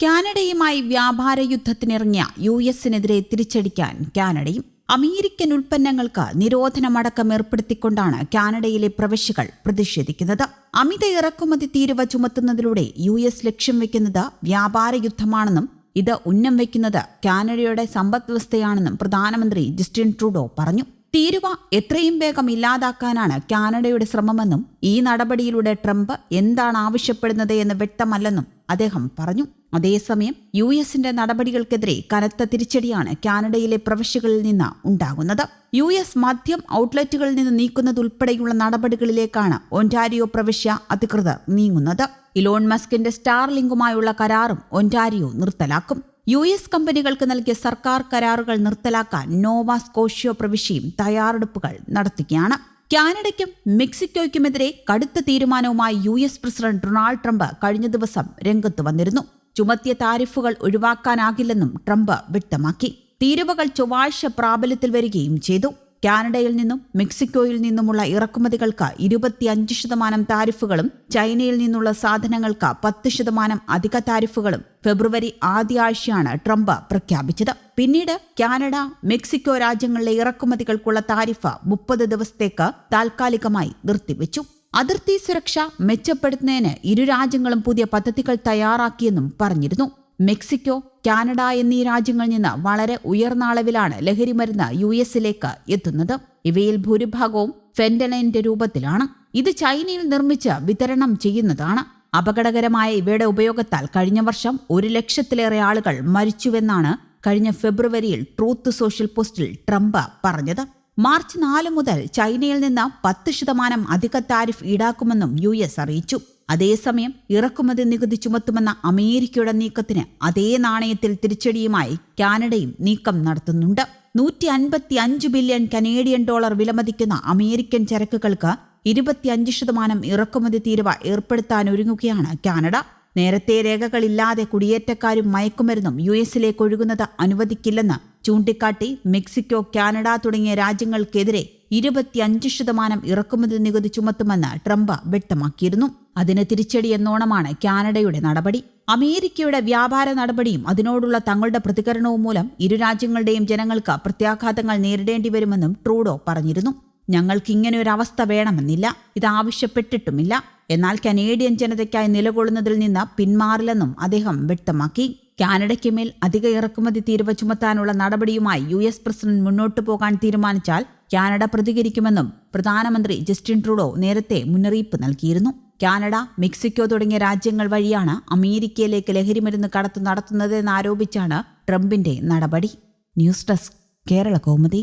കാനഡയുമായി വ്യാപാര യുദ്ധത്തിനിറങ്ങിയ U എസിനെതിരെ തിരിച്ചടിക്കാൻ കാനഡയും American ഉൽപ്പന്നങ്ങൾക്ക് നിരോധനമടക്കം ഏർപ്പെടുത്തിക്കൊണ്ടാണ് കാനഡയിലെ പ്രവശ്യകൾ പ്രതിഷേധിക്കുന്നത്. അമിത ഇറക്കുമതി തീരുവ ചുമത്തുന്നതിലൂടെ യു എസ് ലക്ഷ്യം വെക്കുന്നത് വ്യാപാര യുദ്ധമാണെന്നും ഇത് ഉന്നം വയ്ക്കുന്നത് കാനഡയുടെ സമ്പദ്വ്യവസ്ഥയാണെന്നും പ്രധാനമന്ത്രി ജസ്റ്റിൻ ട്രൂഡോ പറഞ്ഞു. തീരുവ എത്രയും വേഗം ഇല്ലാതാക്കാനാണ് കാനഡയുടെ ശ്രമമെന്നും ഈ നടപടിയിലൂടെ ട്രംപ് എന്താണ് ആവശ്യപ്പെടുന്നത് എന്ന് വ്യക്തമല്ലെന്നും അദ്ദേഹം പറഞ്ഞു. അതേസമയം യു എസിന്റെ നടപടികൾക്കെതിരെ കനത്ത തിരിച്ചടിയാണ് കാനഡയിലെ പ്രവശ്യകളിൽ നിന്ന് ഉണ്ടാകുന്നത്. യു എസ് മദ്യം ഔട്ട്ലെറ്റുകളിൽ നിന്ന് നീക്കുന്നതുൾപ്പെടെയുള്ള നടപടികളിലേക്കാണ് ഒന്റാരിയോ പ്രവശ്യ അധികൃതർ നീങ്ങുന്നത്. ഇലോൺ മസ്കിന്റെ സ്റ്റാർലിങ്കുമായുള്ള കരാറും ഒന്റാരിയോ നിർത്തലാക്കും. യു എസ് കമ്പനികൾക്ക് നൽകിയ സർക്കാർ കരാറുകൾ നിർത്തലാക്കാൻ നോവ സ്കോഷ്യോ പ്രവിശ്യയും തയ്യാറെടുപ്പുകൾ നടത്തുകയാണ്. കാനഡയ്ക്കും മെക്സിക്കോയ്ക്കുമെതിരെ കടുത്ത തീരുമാനവുമായി U S president Donald Trump കഴിഞ്ഞ ദിവസം രംഗത്ത് വന്നിരുന്നു. ചുമത്തിയ താരിഫുകൾ ഒഴിവാക്കാനാകില്ലെന്നും ട്രംപ് വ്യക്തമാക്കി. തീരുവകൾ ചൊവ്വാഴ്ച പ്രാബല്യത്തിൽ വരികയും ചെയ്തു. കാനഡയിൽ നിന്നും മെക്സിക്കോയിൽ നിന്നുമുള്ള ഇറക്കുമതികൾക്ക് ഇരുപത്തിയഞ്ച് ശതമാനം താരിഫുകളും ചൈനയിൽ നിന്നുള്ള സാധനങ്ങൾക്ക് പത്ത് ശതമാനം അധിക താരിഫുകളും ഫെബ്രുവരി ആദ്യ ആഴ്ചയാണ് ട്രംപ് പ്രഖ്യാപിച്ചത്. പിന്നീട് കാനഡ മെക്സിക്കോ രാജ്യങ്ങളിലെ ഇറക്കുമതികൾക്കുള്ള താരിഫ് മുപ്പത് ദിവസത്തേക്ക് താൽക്കാലികമായി നിർത്തിവെച്ചു. അതിർത്തി സുരക്ഷ മെച്ചപ്പെടുത്തുന്നതിന് ഇരു രാജ്യങ്ങളും പുതിയ പദ്ധതികൾ തയ്യാറാക്കിയെന്നും പറഞ്ഞിരുന്നു. മെക്സിക്കോ കാനഡ എന്നീ രാജ്യങ്ങളിൽ നിന്ന് വളരെ ഉയർന്ന അളവിലാണ് ലഹരിമരുന്ന് യു എസിലേക്ക് എത്തുന്നത്. ഇവയിൽ ഭൂരിഭാഗവും ഫെന്റലൈന്റെ രൂപത്തിലാണ്. ഇത് ചൈനയിൽ നിർമ്മിച്ച് വിതരണം ചെയ്യുന്നതാണ്. അപകടകരമായ ഇവയുടെ ഉപയോഗത്താൽ കഴിഞ്ഞ വർഷം ഒരു ലക്ഷത്തിലേറെ ആളുകൾ മരിച്ചുവെന്നാണ് കഴിഞ്ഞ ഫെബ്രുവരിയിൽ ട്രൂത്ത് സോഷ്യൽ പോസ്റ്റിൽ ട്രംപ് പറഞ്ഞത്. മാർച്ച് നാല് മുതൽ ചൈനയിൽ നിന്ന് പത്ത് ശതമാനം അധിക താരിഫ് ഈടാക്കുമെന്നും യു എസ് അറിയിച്ചു. അതേസമയം ഇറക്കുമതി നികുതി ചുമത്തുമെന്ന അമേരിക്കയുടെ നീക്കത്തിന് അതേ നാണയത്തിൽ തിരിച്ചടിയുമായി കാനഡയും നീക്കം നടത്തുന്നുണ്ട്. നൂറ്റി അൻപത്തി അഞ്ച് ബില്യൺ കനേഡിയൻ ഡോളർ വിലമതിക്കുന്ന അമേരിക്കൻ ചരക്കുകൾക്ക് ഇരുപത്തിയഞ്ച് ശതമാനം ഇറക്കുമതി തീരുവ ഏർപ്പെടുത്താൻ ഒരുങ്ങുകയാണ് കാനഡ. നേരത്തെ രേഖകളില്ലാതെ കുടിയേറ്റക്കാരും മയക്കുമരുന്നും യു എസിലേക്ക് ഒഴുകുന്നത് അനുവദിക്കില്ലെന്ന് ചൂണ്ടിക്കാട്ടി മെക്സിക്കോ കാനഡ തുടങ്ങിയ രാജ്യങ്ങൾക്കെതിരെ ഇരുപത്തിയഞ്ച് ശതമാനം ഇറക്കുമതി നികുതി ചുമത്തുമെന്ന് ട്രംപ് വ്യക്തമാക്കിയിരുന്നു. അതിന് തിരിച്ചടി എന്നോണമാണ് കാനഡയുടെ നടപടി. അമേരിക്കയുടെ വ്യാപാര നടപടിയും അതിനോടുള്ള തങ്ങളുടെ പ്രതികരണവും മൂലം ഇരു രാജ്യങ്ങളുടെയും ജനങ്ങൾക്ക് പ്രത്യാഘാതങ്ങൾ നേരിടേണ്ടി വരുമെന്നും ട്രൂഡോ പറഞ്ഞിരുന്നു. ഞങ്ങൾക്ക് ഇങ്ങനെ ഒരു അവസ്ഥ വേണമെന്നില്ല. ഇത് ആവശ്യപ്പെട്ടിട്ടുമില്ല. എന്നാൽ കനേഡിയൻ ജനതയ്ക്കായി നിലകൊള്ളുന്നതിൽ നിന്ന് പിന്മാറില്ലെന്നും അദ്ദേഹം വ്യക്തമാക്കി. കാനഡയ്ക്ക് മേൽ അധിക ഇറക്കുമതി തീരുവ ചുമത്താനുള്ള നടപടിയുമായി യു എസ് പ്രസിഡന്റ് മുന്നോട്ടു പോകാൻ തീരുമാനിച്ചാൽ കാനഡ പ്രതികരിക്കുമെന്നും പ്രധാനമന്ത്രി ജസ്റ്റിൻ ട്രൂഡോ നേരത്തെ മുന്നറിയിപ്പ് നൽകിയിരുന്നു. കാനഡ മെക്സിക്കോ തുടങ്ങിയ രാജ്യങ്ങൾ വഴിയാണ് അമേരിക്കയിലേക്ക് ലഹരിമരുന്ന് കടത്തു നടത്തുന്നതെന്നാരോപിച്ചാണ് ട്രംപിന്റെ നടപടി. News desk Kerala Kaumudi.